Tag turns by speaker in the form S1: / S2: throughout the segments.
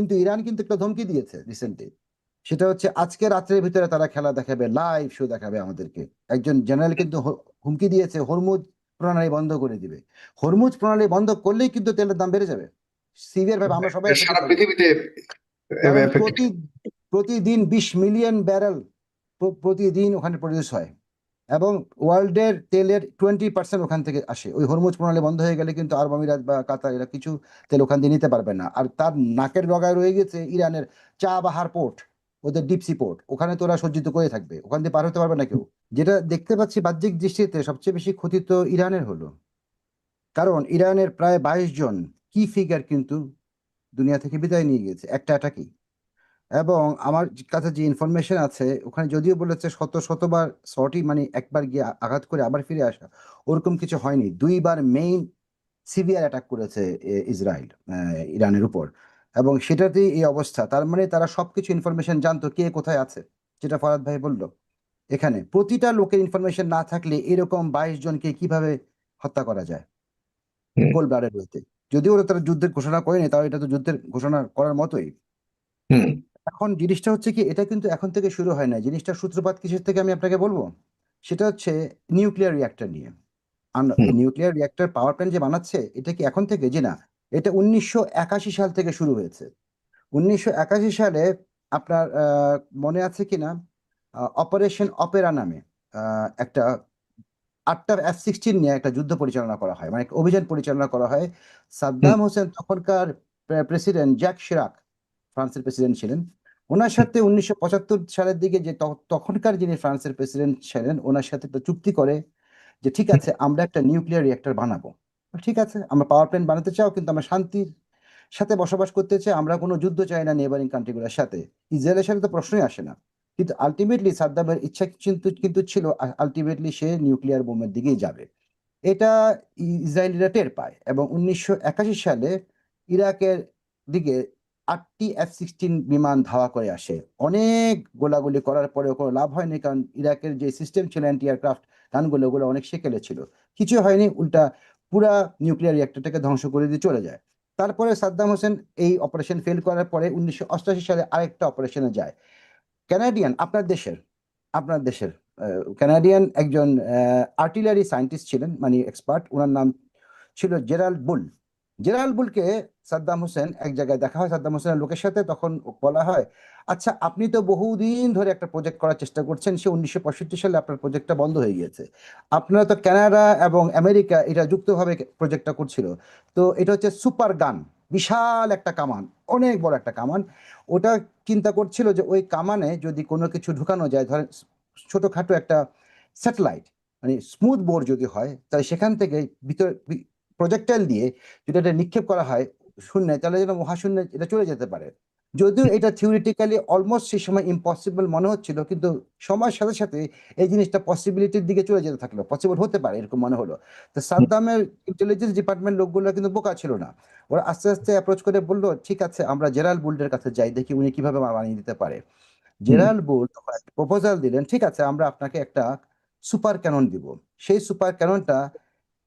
S1: কিন্তু ইরান কিন্তু একটা ধমকি দিয়েছে রিসেন্টলি সেটা হচ্ছে আজকে রাত্রের ভিতরে তারা খেলা দেখাবে লাইভ শো দেখাবে আমাদেরকে। একজন জেনারেল কিন্তু হুমকি দিয়েছে হরমুজ প্রণালী বন্ধ করে দিবে। হরমুজ প্রণালী বন্ধ করলেই কিন্তু তেলের দাম বেড়ে যাবে। সিভিয়ার ভাবে আমরা সবাই
S2: সারা পৃথিবীতে
S1: প্রতি প্রতিদিন বিশ মিলিয়ন ব্যারেল প্রতিদিন ওখানে প্রডিউস হয়। এবং ওয়ার্ল্ডের তেলের টোয়েন্টি পার্সেন্ট ওখান থেকে আসে। ওই হরমুজ প্রণালী বন্ধ হয়ে গেলে কিন্তু আরব আমিরাত বা কাতার এরা কিছু তেল ওখান দিয়ে নিতে পারবে না। আর তার নাকের ডগায় রয়ে গেছে ইরানের চা বাহার পোর্ট, ওদের ডিপসি পোর্ট ওখানে তো ওরা সজ্জিত করে থাকবে। ওখান দিয়ে পার হতে পারবে না কেউ। যেটা দেখতে পাচ্ছি বাহ্যিক দৃষ্টিতে সবচেয়ে বেশি ক্ষতি তো ইরানের হলো। কারণ ইরানের প্রায় বাইশ জন কি ফিগার কিন্তু দুনিয়া থেকে বিদায় নিয়ে গেছে। একটা অ্যাটাকই এবং আমার কাছে যে ইনফরমেশন আছে ওখানে যদিও বলেছে শত শতবার সর্টি মানে একবার গিয়ে আঘাত করে আবার ফিরে আসা ওরকম কিছু হয়নি। দুইবার মেইন সিভিয়ার অ্যাটাক করেছে ইসরায়েল ইরানের উপর। এবং সেটাতেই এই অবস্থা। তার মানে তারা সবকিছু ইনফরমেশন জানতো কে কোথায় আছে যেটা ফরাদ ভাই বলল। এখানে প্রতিটা লোকের ইনফরমেশন না থাকলে এরকম বাইশ জনকে কীভাবে হত্যা করা যায়। কোল ব্লাডের যদিও ওরা তারা যুদ্ধের ঘোষণা করেনি তাও এটা তো যুদ্ধের ঘোষণা করার মতোই।
S2: হুম।
S1: এখন জিনিসটা হচ্ছে কি এটা কিন্তু এখন থেকে শুরু হয় না জিনিসটা সূত্রপাত কিসের থেকে আমি আপনাকে বলব? সেটা হচ্ছে নিউক্লিয়ার রিঅ্যাক্টর নিয়ে। নিউক্লিয়ার রিঅ্যাক্টর পাওয়ার প্ল্যান্ট যে বানাচ্ছে এটা কি এখন থেকে? যে না। এটা উনিশশো একাশি সাল থেকে শুরু হয়েছে। উনিশশো একাশি সালে আপনার মনে আছে কিনা? অপারেশন অপেরা নামে একটা আটটা এফ সিক্সটিন নিয়ে একটা যুদ্ধ পরিচালনা করা হয়। মানে একটা অভিযান পরিচালনা করা হয়। সাদ্দাম হোসেন তখনকার প্রেসিডেন্ট জ্যাক শিরাক ফ্রান্সের প্রেসিডেন্ট ছিলেন। ওনার সাথে উনিশশো পঁচাত্তর সালের দিকে যে তখনকার যিনি ফ্রান্সের প্রেসিডেন্ট ছিলেন, ওনার সাথে একটা চুক্তি করে যে ঠিক আছে, আমরা একটা নিউক্লিয়ার রিঅ্যাক্টর বানাবো। ঠিক আছে, আমরা পাওয়ার প্ল্যান্ট বানাতে চাও, কিন্তু আমরা শান্তির সাথে বসবাস করতে চাই, আমরা কোনো যুদ্ধ চাই না নেবারিং কান্ট্রিগুলোর সাথে। ইসরায়েলের সাথে তো প্রশ্নই আসে না। কিন্তু আলটিমেটলি সাদ্দামের ইচ্ছা কিন্তু কিন্তু ছিল আলটিমেটলি সে নিউক্লিয়ার বোমের দিকেই যাবে। এটা ইসরায়েলিরা টের পায় এবং উনিশশো একাশি সালে ইরাকের দিকে আটটি এফ সিক্সটিন বিমান ধাওয়া করে আসে। অনেক গোলাগুলি করার পরেও কোনো লাভ হয়নি কারণ ইরাকের যে সিস্টেম ছিল অ্যান্টি এয়ারক্রাফট গানগুলো, ওগুলো অনেক সেকেলে ছিল। কিছু হয়নি, উল্টা পুরা নিউক্লিয়ার রিঅ্যাক্টরটাকে ধ্বংস করে দিয়ে চলে যায়। তারপরে সাদ্দাম হোসেন এই অপারেশন ফেল করার পরে উনিশশো সালে আরেকটা অপারেশনে যায়। ক্যানাডিয়ান আপনার দেশের আপনার দেশের ক্যানাডিয়ান একজন আর্টিলারি সায়েন্টিস্ট ছিলেন মানে এক্সপার্ট ওনার নাম ছিল জেরাল্ড বুল জেরাল্ড বুলকে সাদ্দাম হোসেন এক জায়গায় দেখা হয়, সাদ্দাম হোসেনের লোকের সাথে, তখন বলা হয় আচ্ছা আপনি তো বহুদিন ধরে একটা প্রজেক্ট করার চেষ্টা করছেন, সে উনিশশো পঁয়ষট্টি সালে আপনার প্রজেক্টটা বন্ধ হয়ে গিয়েছে। আপনারা তো কানাডা এবং আমেরিকা এটা যুক্তভাবে প্রজেক্টটা করছিল। তো এটা হচ্ছে সুপার গান বিশাল একটা কামান, অনেক বড় একটা কামান। ওটা চিন্তা করছিল যে ওই কামানে যদি কোনো কিছু ঢুকানো যায়, ধরেন ছোটোখাটো একটা স্যাটেলাইট মানে স্মুথ বোর যদি হয়, তাহলে সেখান থেকে ভিতর প্রজেক্টাইল দিয়ে যদি এটা নিক্ষেপ করা হয় শূন্যে তাহলে যেন মহাশূন্যে এটা চলে যেতে পারে। যদিও এটা থিওরিটিক্যালি অলমোস্ট সেই সময় ইম্পসিবল মনে হচ্ছিল কিন্তু সময়ের সাথে সাথে এই জিনিসটা পসিবিলিটির দিকে চলে যেতে থাকল। পসিবল হতে পারে এরকম মনে হলো। তো সাদ্দামের ইন্টেলিজেন্স ডিপার্টমেন্ট লোকগুলো কিন্তু বোকা ছিল না। ওরা আস্তে আস্তে অ্যাপ্রোচ করে বলল ঠিক আছে আমরা জেরাল বুল্ডের কাছে যাই দেখি উনি কীভাবে বানিয়ে দিতে পারে। জেরাল বুল প্রপোজাল দিলেন ঠিক আছে আমরা আপনাকে একটা সুপার ক্যানন দিব। সেই সুপার ক্যাননটা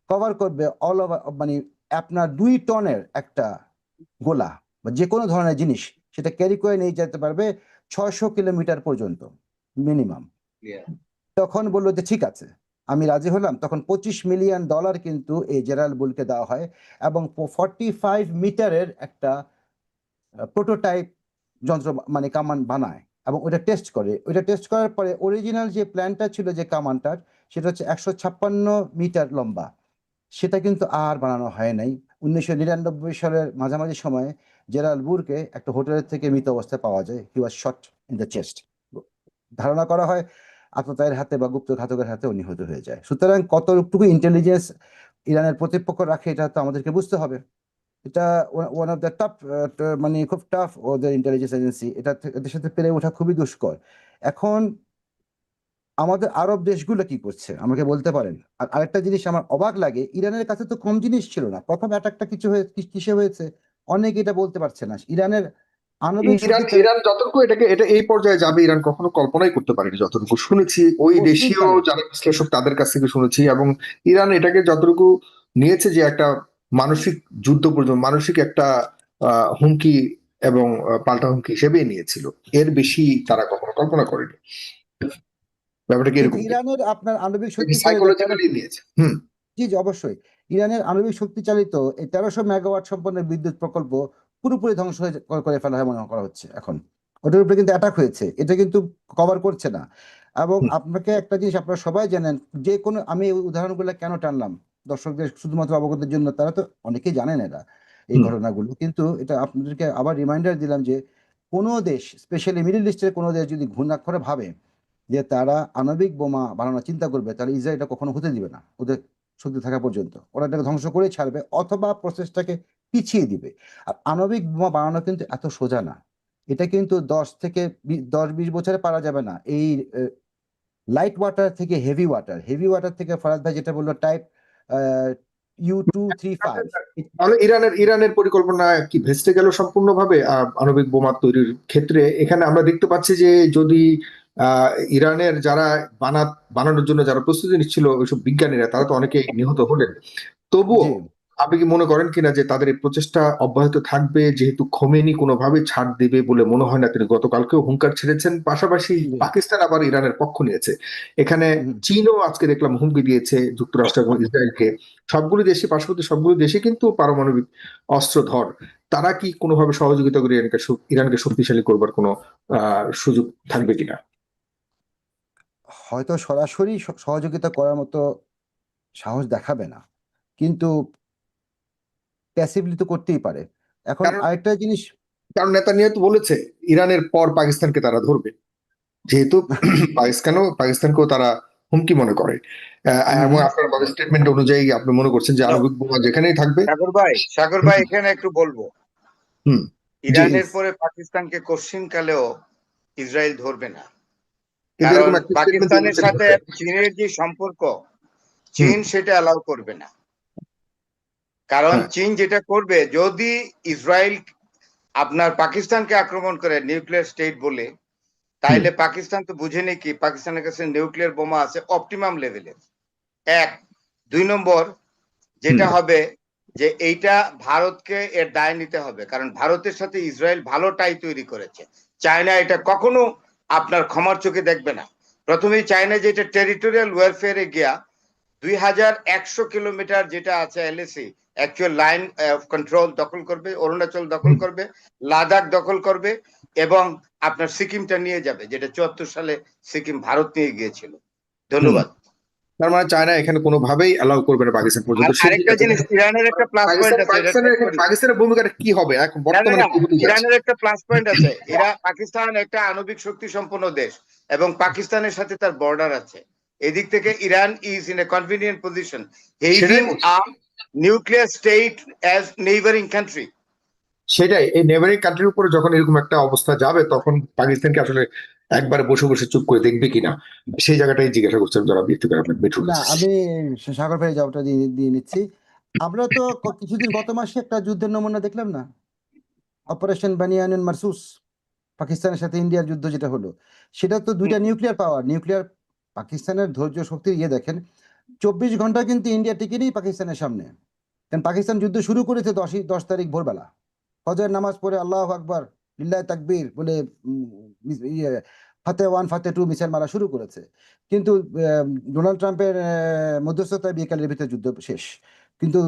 S1: কভার করবে অল ওভার মানে আপনার দুই টনের একটা গোলা বা যে কোনো ধরনের জিনিস সেটা ক্যারি করে নিয়ে যেতে পারবে ছয়শো কিলোমিটার পর্যন্ত মিনিমাম তখন বলল যে ঠিক আছে আমি রাজি হলাম। তখন পঁচিশ মিলিয়ন ডলার কিন্তু এই জেরাল বুলকে দেওয়া হয় এবং ফর্টি ফাইভ মিটারের একটা প্রোটোটাইপ যন্ত্র মানে কামান বানায় এবং ওটা টেস্ট করে। ওইটা টেস্ট করার পরে অরিজিনাল যে প্ল্যানটা ছিল যে কামানটার সেটা হচ্ছে একশো ছাপ্পান্ন মিটার লম্বা। সেটা কিন্তু আর বানানো হয় নাই। উনিশশো নিরানব্বই সালের মাঝামাঝি সময়ে জেরাল বুরকে একটা হোটেলের থেকে মৃত অবস্থায় পাওয়া যায়। He was shot in the chest ধারণা করা হয় আত্মতায়ের হাতে বা গুপ্ত ঘাতকের হাতে নিহত হয়ে যায়। সুতরাং কতটুকু ইন্টেলিজেন্স ইরানের প্রতিপক্ষ রাখে এটা তো আমাদেরকে বুঝতে হবে। এটা ওয়ান অফ দ্য টপ মানে খুব টাফ ওদের ইন্টেলিজেন্স এজেন্সি এটা এদের সাথে পেরে ওঠা খুবই দুষ্কর। এখন আমাদের আরব দেশগুলো কি করছে? আমাকে বলতে পারেন। আর আরেকটা জিনিস আমার অবাক লাগে ইরানের কাছে তো কম জিনিস ছিল না। প্রথম অ্যাটাকটা কিছু হয়ে কি- কিসে হয়েছে? অনেকে এটা বলতে পারছে না। ইরানের
S2: ইরান ইরান যতটুকু এটাকে এটা এই পর্যায়ে যাবে ইরান কখনো কল্পনাই করতে পারেনি যতটুকু শুনেছি। ওই দেশীয় যারা বিশ্লেষক তাদের কাছ থেকে শুনেছি এবং ইরান এটাকে যতটুকু নিয়েছে যে একটা মানসিক যুদ্ধ পর্যন্ত মানসিক একটা আহ, হুমকি এবং পাল্টা হুমকি হিসেবে নিয়েছিল। এর বেশি তারা কখনো কল্পনা করেনি। ব্যাপারটা কি এরকম?
S1: ইরানের আপনার আণবিক শক্তি
S2: সাইকোলজিক্যালি নিয়েছে। হুম।
S1: জি জি অবশ্যই। ইরানের আণবিক শক্তি চালিত এই তেরোশো মেগাওয়াট সম্পন্ন বিদ্যুৎ প্রকল্প পুরোপুরি ধ্বংস হয়ে করে- ফেলা হয় মনে করা হচ্ছে এখন। ওটার উপরে কিন্তু অ্যাটাক হয়েছে। এটা কিন্তু কভার করছে না। এবং আপনাকে একটা জিনিস আপনারা সবাই জানেন যে কোনো আমি উদাহরণগুলো কেন টানলাম? দর্শকদের শুধুমাত্র অবগতের জন্য তারা তো অনেকেই জানেন এরা এই ঘটনাগুলো। কিন্তু এটা আপনাদেরকে আবার রিমাইন্ডার দিলাম যে কোনো দেশ স্পেশালি মিডল ইস্টের কোনো দেশ যদি ঘূর্ণাক্ষরে ভাবে যে তারা আণবিক বোমা বানানোর চিন্তা করবে, তাহলে ইসরায়েল এটা কখনো হতে দিবে না, ওদের শক্তি থাকা পর্যন্ত। ওরা এটাকে ধ্বংস করে ছাড়বে অথবা প্রসেসটাকে পিছিয়ে দিবে। আর আণবিক বোমা বানানো কিন্তু এত সোজা না। এটা কিন্তু দশ থেকে দশ বিশ বছরে পারা যাবে না। এই লাইট ওয়াটার থেকে হেভি ওয়াটার হেভি ওয়াটার থেকে ফরাদ ভাই যেটা বলল type U two three five
S2: ইরানের ইরানের পরিকল্পনা কি ভেস্তে গেল সম্পূর্ণভাবে? আহ, আণবিক বোমা তৈরির ক্ষেত্রে এখানে আমরা দেখতে পাচ্ছি যে যদি আহ, ইরানের যারা বানা বানানোর জন্য যারা প্রস্তুতি নিচ্ছিল ওইসব বিজ্ঞানীরা তারা তো অনেকে নিহত হলেন। তবুও আপনি কি মনে করেন কিনা যে তাদের এই প্রচেষ্টা অব্যাহত থাকবে যেহেতু খোমেনি কোনোভাবে ছাড় দেবে বলে মনে হয় না? তিনি গতকালকেও হুঙ্কার ছেড়েছেন পাশাপাশি পাকিস্তান আবার ইরানের পক্ষ নিয়েছে। এখানে চীনও আজকে দেখলাম হুমকি দিয়েছে যুক্তরাষ্ট্র এবং ইসরায়েলকে। সবগুলো দেশে পার্শ্ববর্তী সবগুলো দেশে কিন্তু পারমাণবিক অস্ত্রধর। তারা কি কোনোভাবে সহযোগিতা করে ইরানকে ইরানকে শক্তিশালী করবার কোনো সুযোগ থাকবে কিনা?
S1: হয়তো সরাসরি সহযোগিতা করার মতো সাহস দেখাবে না। কিন্তু প্যাসিভলি তো করতেই পারে। এখন আরেকটা জিনিস
S2: কারণ নেতানিয়াহু তো বলেছে ইরানের পর পাকিস্তানকে তারা ধরবে। যেহেতু পাকিস্তানও পাকিস্তানকেও তারা হুমকি মনে করে। আহ, এবং। আপনার স্টেটমেন্ট অনুযায়ী আপনি মনে করছেন যে আণবিক বোমা যেখানেই থাকবে।
S3: সাগর ভাই সাগর ভাই এখানে একটু বলব।
S2: হুম।
S3: ইরানের পরে পাকিস্তানকে কোশ্চিন কালেও ইসরায়েল ধরবে না। পাকিস্তানের সাথে চীনের যে সম্পর্ক চীন সেটা অ্যালাউ করবে না। কারণ
S2: হ্যাঁ।
S3: চীন যেটা করবে যদি ইসরায়েল আপনার পাকিস্তানকে আক্রমণ করে নিউক্লিয়ার স্টেট বলে তাইলে পাকিস্তান তো বুঝে নেই কি পাকিস্তানের কাছে নিউক্লিয়ার বোমা আছে অপটিমাম লেভেলের এক। দুই নম্বর যেটা হবে যে এইটা ভারতকে এর দায় নিতে হবে কারণ ভারতের সাথে ইসরায়েল ভালো টাই তৈরি করেছে। চায়না এটা কখনো আপনার ক্ষমার চোখে দেখবে না। প্রথমেই চায়না যেটা টেরিটোরিয়াল ওয়েলফেয়ারে গিয়া দুই হাজার একশো কিলোমিটার যেটা আছে LAC actual line of control দখল করবে অরুণাচল দখল করবে লাদাখ দখল করবে এবং আপনার সিকিমটা নিয়ে যাবে যেটা চুয়াত্তর সালে সিকিম ভারত নিয়ে গিয়েছিল। ধন্যবাদ।
S2: তার মানে চায়না এখানে কোনোভাবেই অ্যালাউ করবে না পাকিস্তান পর্যন্ত।
S3: আরেকটা জিনিস ইরানের একটা প্লাস পয়েন্ট আছে
S2: পাকিস্তানের ভূমিকাটা কি হবে? এখন বর্তমানে?
S3: ইরানের একটা প্লাস পয়েন্ট আছে। এরা পাকিস্তান একটা আণবিক শক্তি সম্পন্ন দেশ এবং পাকিস্তানের সাথে তার বর্ডার আছে। এদিক থেকে Iran is in a convenient position having
S2: বলছি।
S3: Nuclear state as neighbouring country
S2: সেটাই এই নেভারিং কান্ট্রির উপরে যখন এরকম একটা অবস্থা যাবে তখন পাকিস্তানকে আসলে একবার বসে বসে চুপ করে দেখবে কিনা? সেই জায়গাটাই জিজ্ঞাসা করছেন যারা ব্যক্তিগত আপনার মিঠুন
S1: না আমি সাগর ভাই জবাবটা দিয়ে দিয়ে নিচ্ছি। আমরা তো কিছুদিন গত মাসে একটা যুদ্ধের নমুনা দেখলাম না? অপারেশন বানিয়ান মারসুস পাকিস্তানের সাথে ইন্ডিয়ার যুদ্ধ যেটা হলো। সেটা তো দুইটা নিউক্লিয়ার পাওয়ার নিউক্লিয়ার পাকিস্তানের ধৈর্য শক্তির ইয়ে দেখেন চব্বিশ ঘণ্টা কিন্তু ইন্ডিয়া টিকে নেই পাকিস্তানের সামনে। কারণ পাকিস্তান যুদ্ধ শুরু করেছে দশই দশ তারিখ ভোরবেলা। ফজর নামাজ পড়ে আল্লাহ আকবর লিল্লাহ তাকবীর বলে ইয়ে Fateh one Fateh two missile মারা শুরু করেছে। কিন্তু ডোনাল্ড ট্রাম্পের মধ্যস্থতায় বিকালের ভিতরে যুদ্ধ শেষ। কিন্তু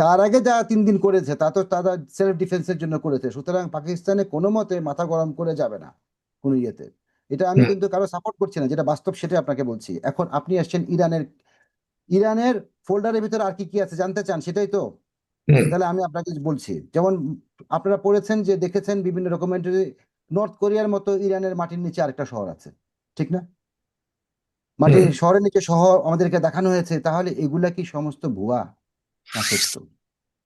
S1: তার আগে যা তিন দিন করেছে তা তো তারা সেলফ ডিফেন্সের জন্য করেছে। সুতরাং পাকিস্তানে কোনো মতে মাথা গরম করে যাবে না কোনো ইয়েতে। এটা আমি কিন্তু কারও সাপোর্ট করছি না যেটা বাস্তব সেটাই আপনাকে বলছি। এখন আপনি আসছেন ইরানের ইরানের ফোল্ডারের ভিতরে আর কি কি আছে জানতে চান? সেটাই তো। তাহলে আমি আপনাকে বলছি যেমন আপনারা পড়েছেন যে দেখেছেন বিভিন্ন ডকুমেন্টারি নর্থ কোরিয়ার মতো ইরানের মাটির নিচে আরেকটা শহর আছে। ঠিক না? মাটির শহরের নিচে শহর আমাদেরকে দেখানো হয়েছে তাহলে এগুলা কি সমস্ত ভুয়া? না সত্য।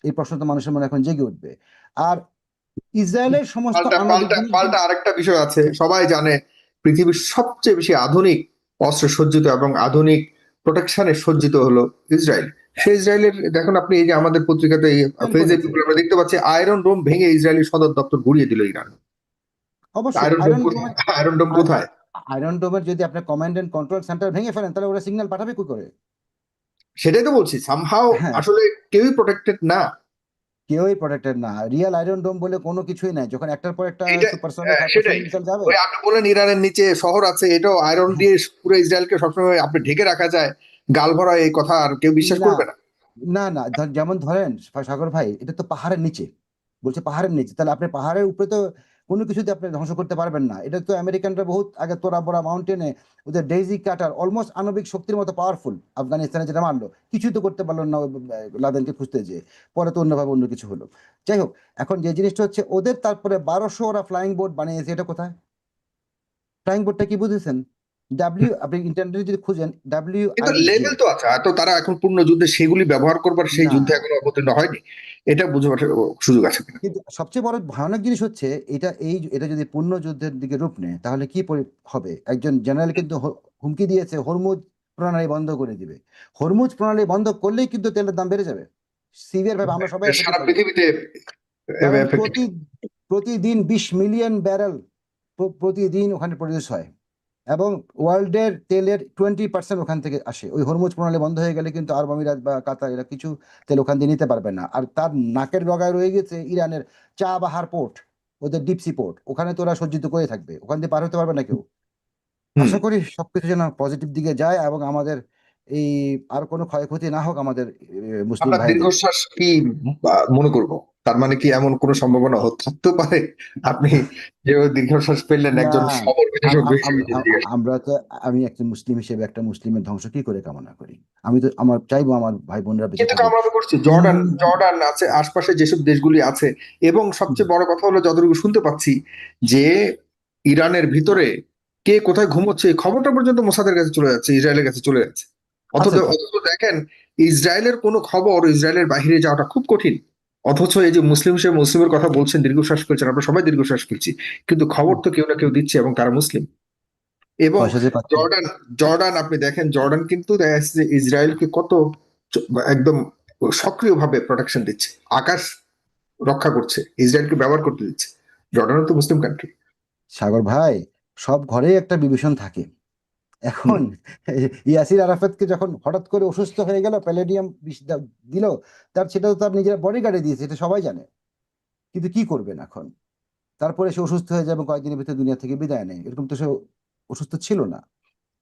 S1: এই প্রশ্ন তো মানুষের মনে এখন জেগে উঠবে। আর ইসরায়েলের সমস্ত
S2: পাল্টা আরেকটা বিষয় আছে। সবাই জানে পৃথিবীর সবচেয়ে বেশি আধুনিক অস্ত্র সজ্জিত এবং আধুনিক প্রোটেকশনে সজ্জিত হলো ইসরায়েল। সেই ইসরায়েলের দেখুন আপনি এই যে আমাদের পত্রিকাতে ফেজে আমরা দেখতে পাচ্ছি আয়রন ডোম ভেঙে ইসরায়েলি সদর দপ্তর গুড়িয়ে দিল ইরান।
S1: অবশ্যই
S2: আয়রন ডোম কোথায়? আয়রন ডোম কোথায়?
S1: আয়রন ডোমের যদি আপনি কমান্ড এন্ড কন্ট্রোল সেন্টার ভেঙে ফেলেন তাহলে ওরা সিগন্যাল পাঠাবে কি করে?
S2: সেটাই তো বলছি সামহাও
S1: হ্যাঁ।
S2: আসলে কেউই প্রোটেক্টেড না।
S1: কেউই প্রোটেক্টেড না। রিয়েল আয়রন ডোম বলে কোনো কিছুই নাই। যখন একটার পর একটা সুপারসনিক
S2: হ্যাঁ, সেটাই।
S1: যাবে।
S2: ওই আপনি বলেন ইরানের নিচে শহর আছে এটাও আয়রন দিয়ে পুরো ইসরায়েলকে সবসময় আপনি ঢেকে রাখা যায়। গাল ভরা এই কথা আর কেউ বিশ্বাস করবে না।
S1: না না যেমন ধরেন সাগর ভাই এটা তো পাহাড়ের নিচে। বলছে পাহাড়ের নিচে। তাহলে আপনি পাহাড়ের উপরে তো কোনো কিছুতে আপনি ধ্বংস করতে পারবেন না। এটা তো আমেরিকানরা বহুত আগে তোরা বড়া মাউন্টেনে ওদের ডেইজি কাটার অলমোস্ট আণবিক শক্তির মতো পাওয়ারফুল আফগানিস্তানে যেটা মানলো কিছুই তো করতে পারল না লাদেনকে খুঁজতে যেয়ে। পরে তো অন্যভাবে অন্য কিছু হলো। যাই হোক, এখন যে জিনিসটা হচ্ছে ওদের তারপরে বারোশো ওরা ফ্লাইং বোর্ড বানিয়েছে। এটা কোথায়? ফ্লাইং বোর্ডটা কি বুঝেছেন? ডাব্লিউ আপনি ইন্টারনেটে যদি খুঁজেন ডাব্লিউ
S2: লেভেল তো আছে তো তারা এখন পূর্ণ যুদ্ধে সেগুলি ব্যবহার করবার সেই যুদ্ধে এখনও অবতীর্ণ হয়নি। এটা বুঝবার সুযোগ আছে
S1: কিন্তু সবচেয়ে বড় ভয়ানক জিনিস হচ্ছে এটা এই এটা যদি পূর্ণ যুদ্ধের দিকে রূপ নেয় তাহলে কি হবে? একজন জেনারেল কিন্তু হুমকি দিয়েছে হরমুজ প্রণালী বন্ধ করে দিবে। হরমুজ প্রণালী বন্ধ করলেই কিন্তু তেলের দাম বেড়ে যাবে। সিভিয়ার ভাবে আমরা সবাই
S2: সারা পৃথিবীতে
S1: প্রতি প্রতিদিন বিশ মিলিয়ন ব্যারেল প্রতিদিন ওখানে প্রডিউস হয়। এবং ওয়ার্ল্ডের তেলের টোয়েন্টি পার্সেন্ট ওখান থেকে আসে। ওই হরমুজ প্রণালী বন্ধ হয়ে গেলে কিন্তু আরব আমিরাত বা কাতার এরা কিছু তেল ওখান দিয়ে নিতে পারবে না। আর তার নাকের ডগায় রয়ে গেছে ইরানের চা বাহার পোর্ট ওদের ডিপসি পোর্ট ওখানে তো ওরা সজ্জিত করে থাকবে। ওখান দিয়ে পার হতে পারবে না কেউ। আশা করি সবকিছু যেন পজিটিভ দিকে যায় এবং আমাদের এই আর কোনো ক্ষয়ক্ষতি না হোক আমাদের মুসলিম
S2: দীর্ঘশ্বাস কি মনে করব? তার মানে কি এমন কোনো সম্ভাবনা থাকতে পারে? আপনি যে দীর্ঘশ্বাস পেলেন একজন
S1: আমরা তো আমি একজন মুসলিম হিসেবে একটা মুসলিমের ধ্বংস কি করে কামনা করি? আমি তো আমার চাইব আমার ভাই বোনরা
S2: কিন্তু
S1: থাকুক।
S2: আমরা করছি জর্ডান জর্ডান আছে আশপাশে যেসব দেশগুলি আছে এবং সবচেয়ে বড় কথা হলো যতটুকু শুনতে পাচ্ছি যে ইরানের ভিতরে কে কোথায় ঘুমোচ্ছে খবরটা পর্যন্ত মোসাদের কাছে চলে যাচ্ছে ইসরায়েলের কাছে চলে যাচ্ছে। অথচ
S1: আচ্ছা।
S2: অথচ দেখেন ইসরায়েলের কোনো খবর ইসরায়েলের বাইরে যাওয়াটা খুব কঠিন। অথচ এই যে মুসলিম হিসেবে মুসলিমের কথা বলছেন দীর্ঘশ্বাস ফেলছেন আমরা সবাই দীর্ঘশ্বাস ফেলছি কিন্তু খবর তো কেউ না কেউ দিচ্ছে এবং তারা মুসলিম। এবং জর্ডান জর্ডান আপনি দেখেন জর্ডান কিন্তু দেখা যাচ্ছে যে ইসরায়েলকে কত একদম সক্রিয়ভাবে প্রোটেকশন দিচ্ছে। আকাশ রক্ষা করছে ইসরায়েলকে ব্যবহার করতে দিচ্ছে। জর্ডানও তো মুসলিম কান্ট্রি
S1: সাগর ভাই সব ঘরেই একটা বিভীষণ থাকে। এখন ইয়াসির আরাফাতকে যখন হঠাৎ করে অসুস্থ হয়ে গেল প্যালেডিয়াম দিল তার সেটা তো তার নিজের বডিগার্ডে দিয়েছে এটা সবাই জানে। কিন্তু কি করবেন এখন? তারপরে সে অসুস্থ হয়ে যাবে কয়েকদিনের ভিতরে দুনিয়া থেকে বিদায় নেয়। এরকম তো সে অসুস্থ ছিল না।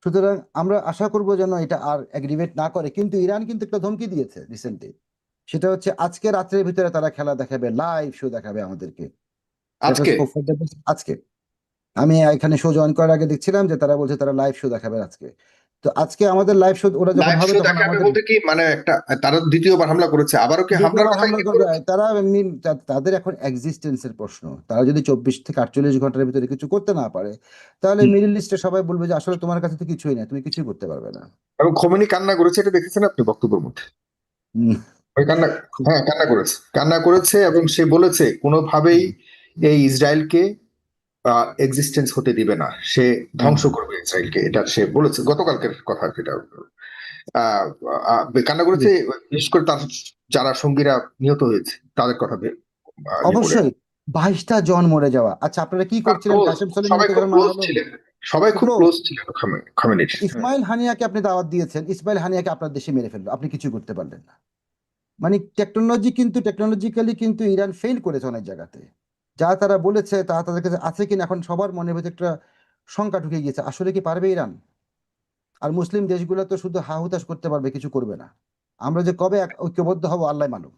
S1: সুতরাং আমরা আশা করব যেন এটা আর অ্যাগ্রিভেট না করে। কিন্তু ইরান কিন্তু একটা ধমকি দিয়েছে রিসেন্টলি সেটা হচ্ছে আজকে রাত্রের ভিতরে তারা খেলা দেখাবে লাইভ শো দেখাবে আমাদেরকে।
S2: আজকে?
S1: আজকে। আমি এখানে শো জয়েন করার আগে দেখছিলাম যে তারা বলছে তারা লাইভ শো দেখাবে আজকে। তো আজকে আমাদের লাইভ শো ওরা যখন হবে তখন আমাদের
S2: বলতে কি মানে একটা তারা দ্বিতীয়বার হামলা করেছে আবারও কি
S1: হামলা তারা এমনি তাদের এখন এক্সিস্টেন্সের প্রশ্ন। তারা যদি চব্বিশ থেকে আটচল্লিশ ঘণ্টার ভিতরে কিছু করতে না পারে তাহলে। মিডল ইস্টে সবাই বলবে যে আসলে তোমার কাছে তো কিছুই না তুমি কিছুই করতে পারবে না।
S2: এবং খোমেনি কান্না করেছে এটা দেখেছেন আপনি বক্তব্যের মধ্যে? কান্না হ্যাঁ কান্না করেছে। কান্না করেছে এবং সে বলেছে কোনোভাবেই এই ইসরায়েলকে এক্সিস্টেন্স হতে দিবে না। সে ধ্বংস করবে ইসরায়েলকে এটা সে বলেছে। গতকালকের কথা যেটা কান্না করেছে বিশেষ করে তার যারা সঙ্গীরা নিহত হয়েছে তাদের কথা।
S1: অবশ্যই বাইশটা জন মরে যাওয়া। আচ্ছা আপনারা কি করছিলেন? কাসেম
S2: সবাই খুব ক্লোজ ছিলেন সবাই খুব ক্লোজ ছিলেন খামে-
S1: ইসমাইল হানিয়াকে আপনি দাওয়াত দিয়েছেন ইসমাইল হানিয়াকে আপনার দেশে মেরে ফেলবে আপনি কিছু করতে পারলেন না। মানে টেকনোলজি কিন্তু টেকনোলজিক্যালি কিন্তু ইরান ফেল করেছে অনেক জায়গাতে। যা তারা বলেছে তা তাদের কাছে আছে কিনা এখন সবার মনের ভিতরে একটা শঙ্কা ঢুকে গিয়েছে। আসলে কি পারবে ইরান? আর মুসলিম দেশগুলো তো শুধু হা হুতাশ করতে পারবে, কিছু করবে না। আমরা যে কবে ঐক্যবদ্ধ হব আল্লাহ মালুম।